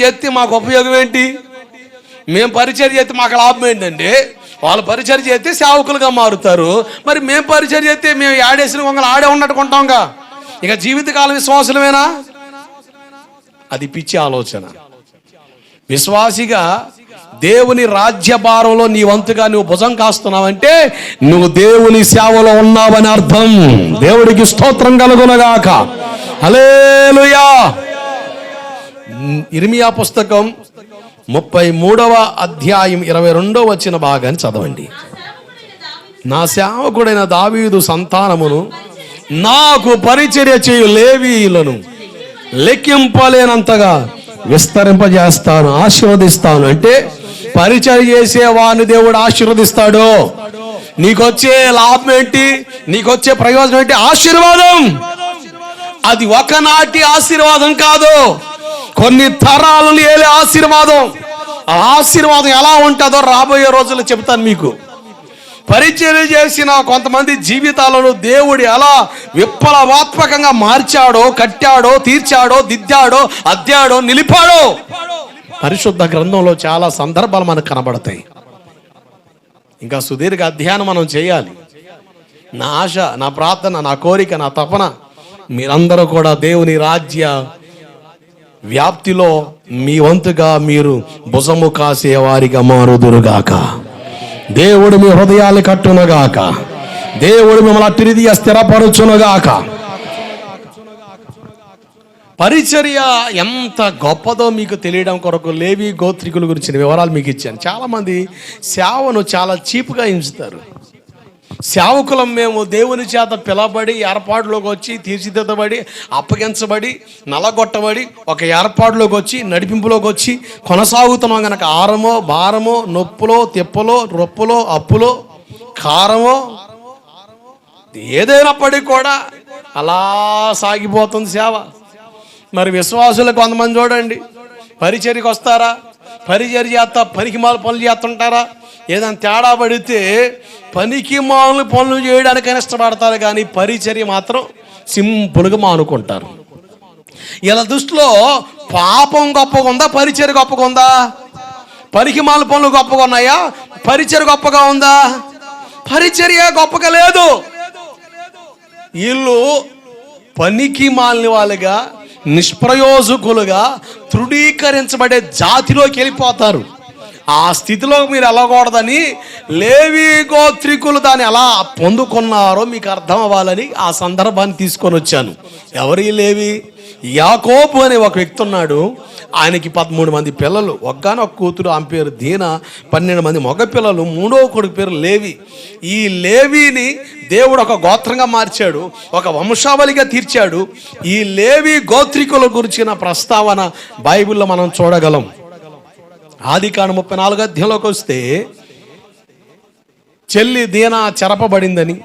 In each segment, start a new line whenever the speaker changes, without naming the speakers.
చేస్తే మాకు ఉపయోగం ఏంటి? మేము పరిచయం చేస్తే మాకు లాభం ఏంటండి? వాళ్ళు పరిచయం చేస్తే సేవకులుగా మారుతారు. మరి మేము పరిచయం చేస్తే మేము ఆడేసిన కొంగలు ఆడే ఉన్నట్టుకుంటాంగా ఇక జీవితకాల విశ్వాసులమేనా? అది పిచ్చి ఆలోచన. విశ్వాసిగా దేవుని రాజ్యభారంలో నీ వంతుగా నువ్వు భుజం కాస్తున్నావంటే నువ్వు దేవుని సేవలో ఉన్నావని అర్థం. దేవుడికి స్తోత్రం కలుగునగాక. హల్లెలూయా! ఇర్మియా పుస్తకం ముప్పై మూడవ అధ్యాయం ఇరవై రెండవ వచ్చిన భాగాన్ని చదవండి. నా సేవకుడైన దావీదు సంతానమును నాకు పరిచర్య చేయు లేవీలను లెక్కింపలేనంతగా విస్తరింపజేస్తాను ఆశీర్వదిస్తాను. అంటే పరిచయం చేసే వాడిని దేవుడు ఆశీర్వదిస్తాడు. నీకొచ్చే లాభం ఏంటి? నీకొచ్చే ప్రయోజనం ఏంటి? ఆశీర్వాదం. అది ఒకనాటి ఆశీర్వాదం కాదు. కొన్ని తరాలు ఏలే ఆశీర్వాదం. ఆ ఆశీర్వాదం ఎలా ఉంటుందో రాబోయే రోజుల్లో చెప్తాను మీకు. పరిచయం చేసిన కొంతమంది జీవితాలను దేవుడు ఎలా విప్లవాత్మకంగా మార్చాడో కట్టాడో తీర్చాడో దిద్దాడో అద్దాడో నిలిపాడో. పరిశుద్ధ గ్రంథంలో చాలా సందర్భాలు మనకు కనబడతాయి. ఇంకా సుదీర్ఘ అధ్యయనం మనం చేయాలి. నా ఆశ నా ప్రార్థన నా కోరిక నా తపన మీరందరూ కూడా దేవుని రాజ్య వ్యాప్తిలో మీ వంతుగా మీరు భుజము కాసేవారిగా మారుదురుగాక. దేవుడు మీ హృదయాలు కట్టునుగాక. దేవుడు మిమ్మల్ని అట్టిరిదిగా స్థిరపరచునుగాక. పరిచర్య ఎంత గొప్పదో మీకు తెలియడం కొరకు లేవి గోత్రికుల గురించిన వివరాలు మీకు ఇచ్చాను. చాలామంది సేవను చాలా చీప్గా ఎంచుతారు సేవకులం మేము దేవుని చేత పిలబడి ఏర్పాటులోకి వచ్చి తీర్చిదిద్దబడి అప్పగించబడి నలగొట్టబడి ఒక ఏర్పాటులోకి వచ్చి నడిపింపులోకి వచ్చి కొనసాగుతున్నాం గనక ఆరమో భారమో నొప్పులో తిప్పలో రొప్పులో అప్పులో కారమో ఏదైనప్పటికీ కూడా అలా సాగిపోతుంది సేవ. మరి విశ్వాసులు కొంతమంది చూడండి పరిచర్యకి వస్తారా పరిచర్య చేస్తా పనికి మాల పనులు చేస్తుంటారా? ఏదైనా తేడా పడితే పనికి మామూలు పనులు చేయడానికైనా ఇష్టపడతారు కానీ పరిచర్య మాత్రం సింపుల్గా మానుకుంటారు. ఇలా దృష్టిలో పాపం గొప్పగా ఉందా? పరిచర్య గొప్పగా ఉందా? పనికి పనులు గొప్పగా ఉన్నాయా? పరిచర్య గొప్పగా ఉందా? పరిచర్య గొప్పగా లేదు. వీళ్ళు పనికి మాలిన వాళ్ళుగా నిష్ప్రయోజకులుగా తృఢీకరించబడే జాతిలోకి వెళ్ళిపోతారు. ఆ స్థితిలో మీరు వెళ్ళకూడదని లేవి గోత్రికులు దాన్ని ఎలా పొందుకున్నారో మీకు అర్థం అవ్వాలని ఆ సందర్భాన్ని తీసుకొని వచ్చాను. ఎవరి లేవి? యాకోబు అనే ఒక వ్యక్తి ఉన్నాడు. ఆయనకి పదమూడు మంది పిల్లలు. ఒక్కనొక్క కూతురు ఆమె పేరు దీన. పన్నెండు మంది మగ పిల్లలు. మూడవ కొడుకు పేరు లేవి. ఈ లేవిని దేవుడు ఒక గోత్రంగా మార్చాడు. ఒక వంశావళిగా తీర్చాడు. ఈ లేవి గోత్రికుల గురించిన ప్రస్తావన బైబిల్లో మనం చూడగలం. ఆది కాను ముప్పై నాలుగు అధ్యాయంలోకి వస్తే చెల్లి దీన చెరపబడిందని.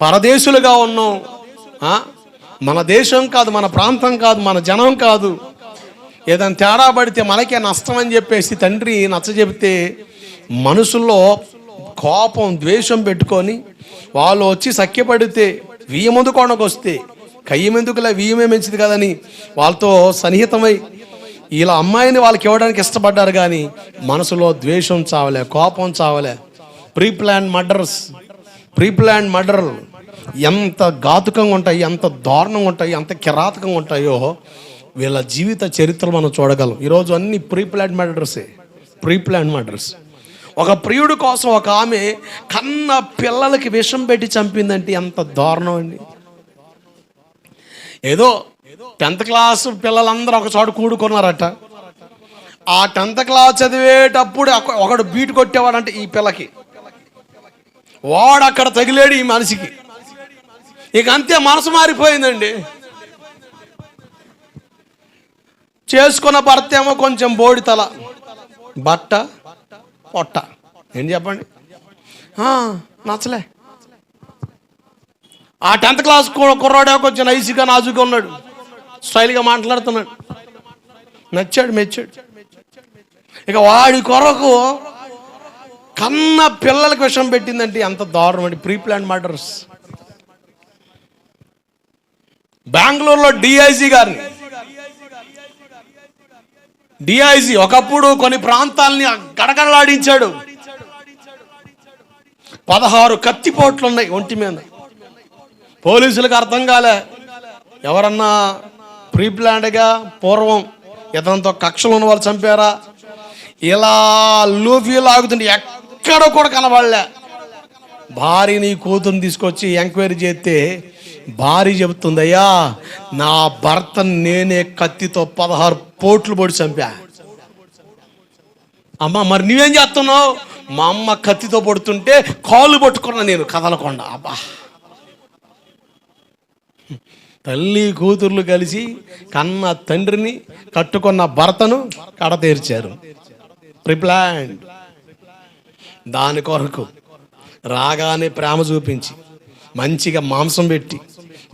పరదేశులుగా ఉన్నాం. మన దేశం కాదు మన ప్రాంతం కాదు మన జనం కాదు. ఏదైనా తేడా పడితే మనకే నష్టం అని చెప్పేసి తండ్రి నచ్చజెపితే మనసులో కోపం ద్వేషం పెట్టుకొని వాళ్ళు వచ్చి సఖ్యపడితే వియ్యమందు కొనకొస్తే వస్తే కయ్యమెందుకులే వియ్యమే మంచిది కదని వాళ్ళతో సన్నిహితమై ఇలా అమ్మాయిని వాళ్ళకి ఇవ్వడానికి ఇష్టపడ్డారు కానీ మనసులో ద్వేషం చావలే కోపం చావలే. Pre plan murders pre plan murder. ఎంత ఘాతుకంగా ఉంటాయి ఎంత దారుణంగా ఉంటాయి ఎంత కిరాతకంగా ఉంటాయో వీళ్ళ జీవిత చరిత్రలు మనం చూడగలం. ఈరోజు అన్ని ప్రీ ప్లాన్ మర్డర్సే ప్రీ ప్లాన్ మర్డర్స్. ఒక ప్రియుడు కోసం ఒక ఆమె కన్న పిల్లలకి విషం పెట్టి చంపిందంటే ఎంత దారుణం అండి. ఏదో టెన్త్ క్లాస్ పిల్లలందరూ ఒక చోట కూడుకున్నారట. ఆ టెన్త్ క్లాస్ చదివేటప్పుడు ఒక- ఒకడు బీట్ కొట్టేవాడంటే ఈ పిల్లకి. వాడు అక్కడ తగిలేడు ఈ మనిషికి. ఇక అంతే మనసు మారిపోయిందండి. చేసుకున్న భర్త ఏమో కొంచెం బోడి తల బట్ట పొట్ట. ఏం చెప్పండి? నచ్చలే. ఆ టెన్త్ క్లాస్ కుర్రాడే కొంచెం నైసిగా నాజుగా ఉన్నాడు. స్టైల్గా మాట్లాడుతున్నాడు. నచ్చాడు మెచ్చాడు. ఇక వాడి కొరకు కన్న పిల్లలకు విషం పెట్టిందంటే ఎంత దారుణం అండి. Pre plan murders. బెంగళూరులో డిఐజీ గారిని. డిఐజీ ఒకప్పుడు కొన్ని ప్రాంతాలని గడగడలాడించాడు. పదహారు కత్తిపోట్లు ఉన్నాయి ఒంటి మీద. పోలీసులకు అర్థం కాలే. ఎవరన్నా ప్రీ ప్లాన్డ్గా పూర్వం ఇతనితో కక్షలు ఉన్న వాళ్ళు చంపారా? ఇలా లూఫీలు లాగుతుంటే ఎక్కడ కూడా కనబడలే. భార్యని కూతురుని తీసుకొచ్చి ఎంక్వైరీ చేస్తే భార్య చెబుతుంది అయ్యా నా భర్త నేనే కత్తితో పదహారు పోట్లు పొడి చంపా. అమ్మ మరి నువ్వేం చేస్తున్నావు? మా అమ్మ కత్తితో పడుతుంటే కాలు పట్టుకున్నా నేను కదలకుండా. అబ్బా. తల్లి కూతుర్లు కలిసి కన్న తండ్రిని కట్టుకున్న భర్తను కడతీర్చారు ప్రిప్లాండ్ దాని కొరకు రాగానే ప్రేమ చూపించి మంచిగా మాంసం పెట్టి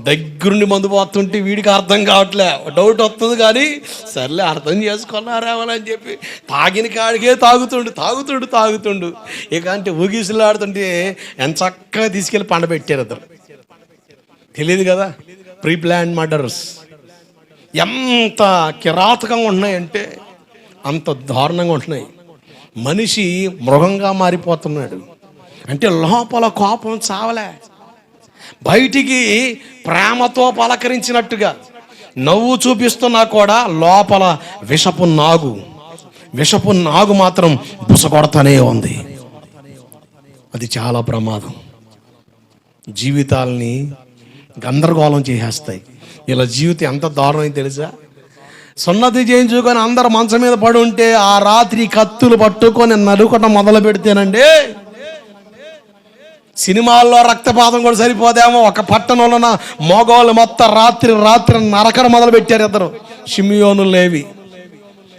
దగ్గరుండి మందు పోతుంటే వీడికి అర్థం కావట్లే. డౌట్ వస్తుంది కానీ సర్లే అర్థం చేసుకున్నారేమని చెప్పి తాగిన కాడికే తాగుతుండు తాగుతుండు తాగుతుండు. ఇక అంటే ఊగిసులాడుతుంటే ఎంత చక్కగా తీసుకెళ్ళి పండబెట్టారు ఇద్దరు. తెలియదు కదా? ప్రీ ప్లాన్ మర్డర్స్ ఎంత కిరాతకంగా ఉన్నాయంటే అంత దారుణంగా ఉంటున్నాయి. మనిషి మృగంగా మారిపోతున్నాడు. అంటే లోపల కోపం చావలే. బయటికి ప్రేమతో పలకరించినట్టుగా నవ్వు చూపిస్తున్నా కూడా లోపల విషపు నాగు. విషపు నాగు మాత్రం బుసగొడతానే ఉంది. అది చాలా ప్రమాదం. జీవితాల్ని గందరగోళం చేసేస్తాయి. ఇలా జీవితం ఎంత దారుణం తెలుసా? సున్నతి చేయించుకొని అందరు మంచం మీద పడి ఉంటే ఆ రాత్రి కత్తులు పట్టుకొని నలుకటం మొదలు పెడితేనండి. సినిమాల్లో రక్తపాతం కూడా సరిపోదేమో. ఒక పట్టణంలో మగవాళ్ళు మొత్తం రాత్రి రాత్రి నరకడం మొదలు పెట్టారు ఇద్దరు. షిమియోను లేవి.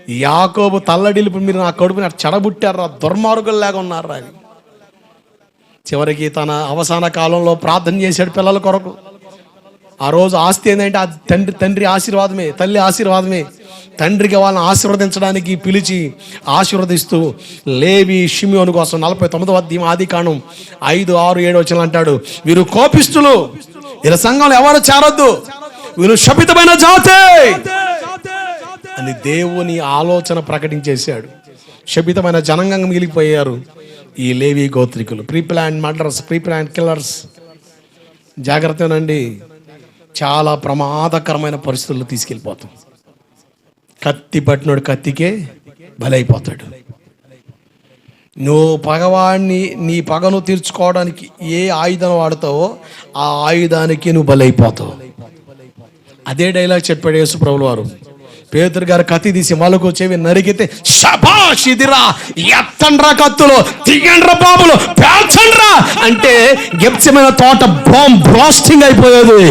యాకోబు తల్లడిల్లి మీరు నా కడుపుని చెడబుట్టారు. రా దుర్మార్గుల్లాగా ఉన్నారు అని చివరికి తన అవసాన కాలంలో ప్రార్థన చేశాడు పిల్లల కొరకు. ఆ రోజు ఆస్తి ఏంటంటే ఆ తండ్రి తండ్రి ఆశీర్వాదమే తల్లి ఆశీర్వాదమే. తండ్రికి వాళ్ళని ఆశీర్వదించడానికి పిలిచి ఆశీర్వదిస్తూ లేవి షిమియోను కోసం నలభై తొమ్మిదవ దీమ ఆది ఐదు ఆరు ఏడు వచ్చిన అంటాడు. వీరు కోపిస్తులు వీళ్ళ సంఘంలో ఎవరు చేరొద్దు? వీరు శపితమైన జాతే. అని దేవుని ఆలోచన ప్రకటించేశాడు. శపితమైన జనంగా మిగిలిపోయారు ఈ Levi గోత్రికులు. Pre plan murders pre plan killers. జాగ్రత్తనండి చాలా ప్రమాదకరమైన పరిస్థితుల్లో తీసుకెళ్ళిపోతాం. కత్తి పట్టినోడు కత్తికే బలైపోతాడు. నువ్వు పగవాడిని నీ పగను తీర్చుకోవడానికి ఏ ఆయుధం వాడతావో ఆ ఆయుధానికి నువ్వు బలైపోతావు. అదే డైలాగ్ చెప్పాడు యేసు వారు. పేదరు గారు కత్తి తీసి మలుకు చెవి నరికితే షబాష్ ఎత్తండ్రా కత్తులు తీయండ్రా బాబులు పేల్చండ్రా అంటే గెప్చమైన తోట బాంబ్ బ్లాస్టింగ్ అయిపోయేది.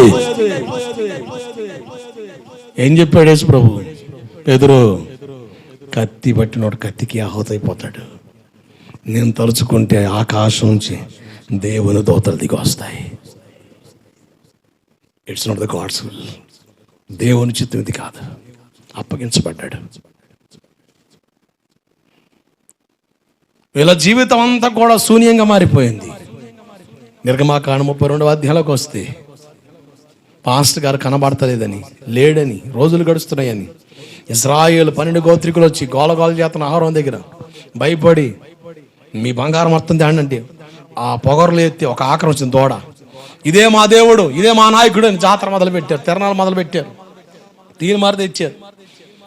ఏం చెప్పాడు యేసు ప్రభు? పేదరు కత్తి పట్టినోడు కత్తికి ఆహుతైపోతాడు. నేను తలుచుకుంటే ఆకాశం నుంచి దేవుని దోతలు దిగి వస్తాయి. It's not the God's will దేవుని చిత్తం ఇది కాదు. అప్పగించబడ్డాడు. వీళ్ళ జీవితం అంతా కూడా శూన్యంగా మారిపోయింది. నిర్గమాకాండ ముప్పై రెండవ అధ్యాయంలోకి వస్తే పాస్టర్ గారు కనబడతలేదని లేడని రోజులు గడుస్తున్నాయని ఇజ్రాయేల్ పన్నెండు గోత్రికులు వచ్చి గోలగోల చేతన ఆహారం దగ్గర భయపడి మీ బంగారం మొత్తం తేండి ఆ పొగరులు ఎత్తి ఒక ఆకరం వచ్చింది దూడ. ఇదే మా దేవుడు ఇదే మా నాయకుడు అని జాతర మొదలు పెట్టారు తిరణాలు మొదలు పెట్టారు తీరు మారి తెచ్చారు.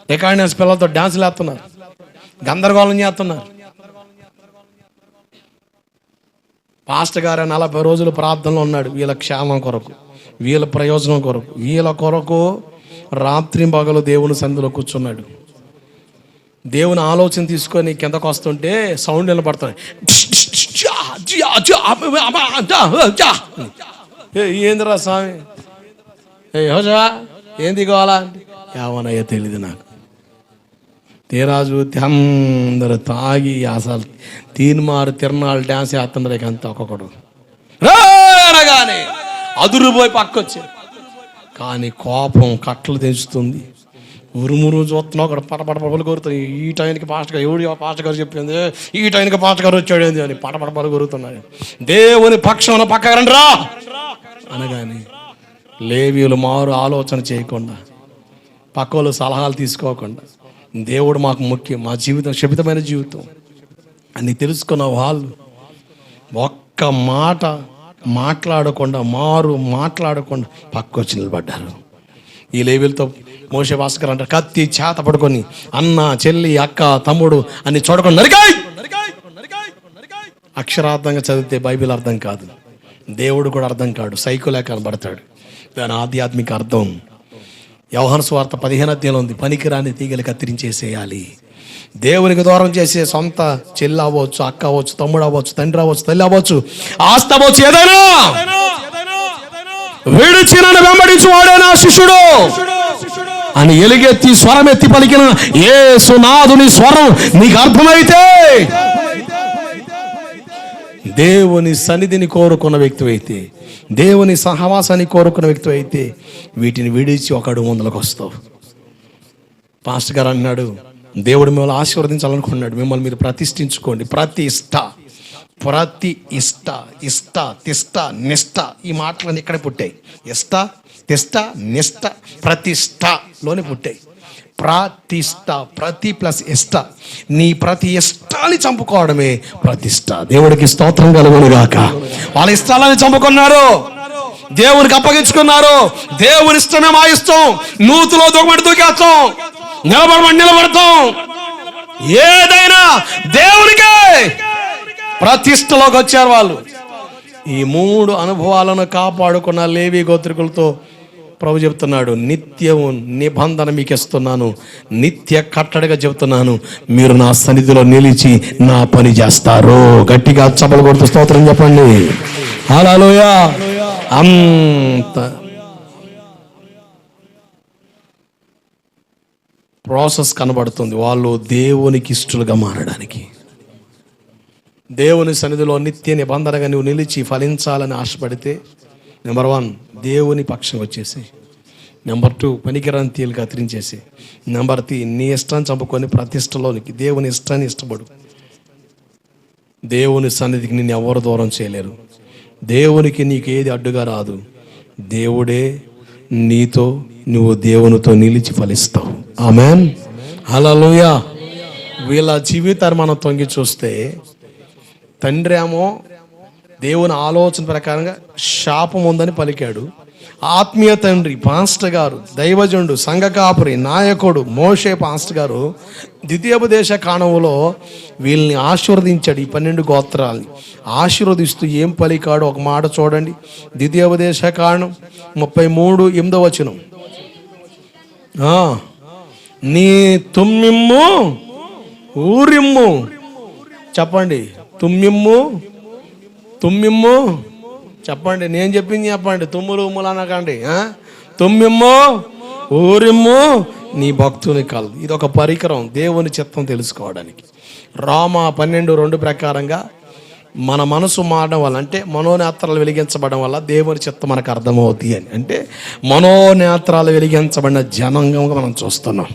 రికార్డినెన్స్ పిల్లలతో డ్యాన్సులు వేస్తున్నారు. గందరగోళం చేస్తున్నారు. పాస్టర్ గారు నలభై రోజులు ప్రార్థనలో ఉన్నాడు. వీళ్ళ క్షేమం కొరకు వీళ్ళ ప్రయోజనం కొరకు వీళ్ళ కొరకు రాత్రి పగలు దేవుని సందులో కూర్చున్నాడు. దేవుని ఆలోచన తీసుకొని కిందకు వస్తుంటే సౌండ్ నిలబడుతున్నాయి ఏందిరా స్వామి? ఏ హోజా ఏం తెలియదు నాకు. తీరాజు అందరు తాగి అసలు తీన్మారు తిరణాలు డ్యాన్స్ వేస్తున్నారు ఇక అంతా ఒక్కొక్కడు రా అనగానే అదురుపోయి పక్కొచ్చారు కానీ కోపం కట్టలు తెంచుతుంది ఉరుమురు చూస్తున్నావు అక్కడ పటపట పలు కోరుతున్నాయి ఈ టైంకి పాస్టర్ గారు ఎవడు పాస్టర్ గారు చెప్పింది ఈ టైంకి పాస్టర్ గారు వచ్చాడు ఏంది అని పటపట పలు కోరుతున్నాడు దేవుని పక్షం పక్క రండి రా అనగానే లేవీలు మారు ఆలోచన చేయకుండా పక్కోళ్ళు సలహాలు తీసుకోకుండా దేవుడు మాకు ముఖ్యం మా జీవితం శపితమైన జీవితం. అని తెలుసుకున్న వాళ్ళు ఒక్క మాట మాట్లాడకుండా మారు మాట్లాడకుండా పక్కొచ్చి నిలబడ్డారు. ఈ లేవెల్తో మోసే భాస్కర్ అంటారు కత్తి చేత పడుకొని అన్న చెల్లి అక్క తమ్ముడు అని చూడకుండా నరికాయ్! అక్షరార్థంగా చదివితే బైబిల్ అర్థం కాదు. దేవుడు కూడా అర్థం కాడు సైకోలే కనబడతాడు దాని ఆధ్యాత్మిక అర్థం యవహన స్వార్థ పదిహేను అధ్యాయంలో ఉంది. పనికిరాని తీగలు కత్తిరించేసేయాలి. దేవునికి దూరం చేసే సొంత చెల్లి అవ్వచ్చు అక్క అవ్వచ్చు తమ్ముడు అవ్వచ్చు తండ్రి అవ్వచ్చు తల్లి అవ్వచ్చు ఆస్తి అవ్వచ్చు ఏదైనా. విడిచి నన్ను వెంబడించి వాడేనా శిష్యుడు. అని ఎలుగెత్తి స్వరం ఎత్తి పలికిన ఏ సునాథుని స్వరం నీకు అర్థమైతే దేవుని సన్నిధిని కోరుకున్న వ్యక్తి అయితే దేవుని సహవాసాన్ని కోరుకున్న వ్యక్తి అయితే వీటిని విడిచి ఒకడు ముందులకు వస్తావు. పాస్టర్ గారు అన్నాడు దేవుడు మిమ్మల్ని ఆశీర్వదించాలనుకున్నాడు మిమ్మల్ని మీరు ప్రతిష్ఠించుకోండి. ప్రతి ఇష్ట ప్రతి ఇష్ట ఇష్ట తిష్ట నిష్ట ఈ మాటలన్నీ ఇక్కడే పుట్టాయి. ఇష్ట తిష్ట నిష్ట ప్రతిష్టలోనే పుట్టాయి. ప్రతిష్ట ప్రతి ప్లస్ ఇష్ట. నీ ప్రతి ఇష్టాన్ని చంపుకోవడమే ప్రతిష్ట. దేవుడికి స్తోత్రం కలుగును గాక వాళ్ళ ఇష్టాలని చంపుకున్నారు. దేవునికి అప్పగించుకున్నారు. దేవుని ఇష్టమే మా ఇష్టం. నూతులో దూకబడి దూకేస్తాం. నిలబడమని నిలబడతాం. ఏదైనా దేవునికే ప్రతిష్టలోకి వచ్చారు వాళ్ళు. ఈ మూడు అనుభవాలను కాపాడుకున్న లేవి గోత్రికులతో ప్రభు చెప్తున్నాడు నిత్యము నిబంధన మీకు ఇస్తున్నాను నిత్య కట్టడిగా చెబుతున్నాను మీరు నా సన్నిధిలో నిలిచి నా పని చేస్తారు. గట్టిగా చపలు కొడుతూ స్తోత్రం చెప్పండి. హలోయ అంత ప్రాసెస్ కనబడుతుంది వాళ్ళు దేవునికి ఇష్టలుగా మారడానికి. దేవుని సన్నిధిలో నిత్య నిబంధనగా నువ్వు నిలిచి ఫలించాలని ఆశపడితే నెంబర్ వన్ దేవుని పక్షం వచ్చేసి నెంబర్ టూ పనికిరాని తీలు కత్తిరించేసి నెంబర్ త్రీ నీ ఇష్టాన్ని చంపుకొని ప్రతిష్టలోనికి దేవుని ఇష్టాన్ని ఇష్టపడు. దేవుని సన్నిధికి నేను ఎవరు దూరం చేయలేరు. దేవునికి నీకు ఏది అడ్డుగా రాదు. దేవుడే నీతో నువ్వు దేవునితో నిలిచి ఫలిస్తావు. ఆమెన్. హలోయ వీళ్ళ జీవితాన్ని మనం తొంగి చూస్తే తండ్రి ఏమో దేవుని ఆలోచన ప్రకారంగా శాపం ఉందని పలికాడు. ఆత్మీయ తండ్రి పాస్టర్ గారు దైవజనుడు సంఘ కాపురి నాయకుడు మోషే పాస్టర్ గారు ద్వితీయోపదేశ కాణంలో వీళ్ళని ఆశీర్వదించాడు ఈ పన్నెండు గోత్రాలని. ఆశీర్వదిస్తూ ఏం పలికాడు ఒక మాట చూడండి. ద్వితీయోపదేశ కాణం ముప్పై మూడు ఎనిమిదో వచనం. నీ తుమ్మిమ్ము ఊరిమ్ము. చెప్పండి. తుమ్మిమ్ము తుమ్మిమ్ము. చెప్పండి నేను చెప్పింది చెప్పండి. తుమ్ములు ఉమ్ములు అనకండి ఆ? తుమ్మిమ్ము ఊరిమ్ము నీ భక్తుని కలదు ఇది ఒక పరికరం దేవుని చిత్తం తెలుసుకోవడానికి. రామ పన్నెండు రెండు ప్రకారంగా మన మనసు మారడం వల్ల అంటే మనోనేత్రాలు వెలిగించబడడం వల్ల దేవుని చిత్తం మనకు అర్థమవుతుంది అని. అంటే మనోనేత్రాలు వెలిగించబడిన జనంగా మనం చూస్తున్నాం.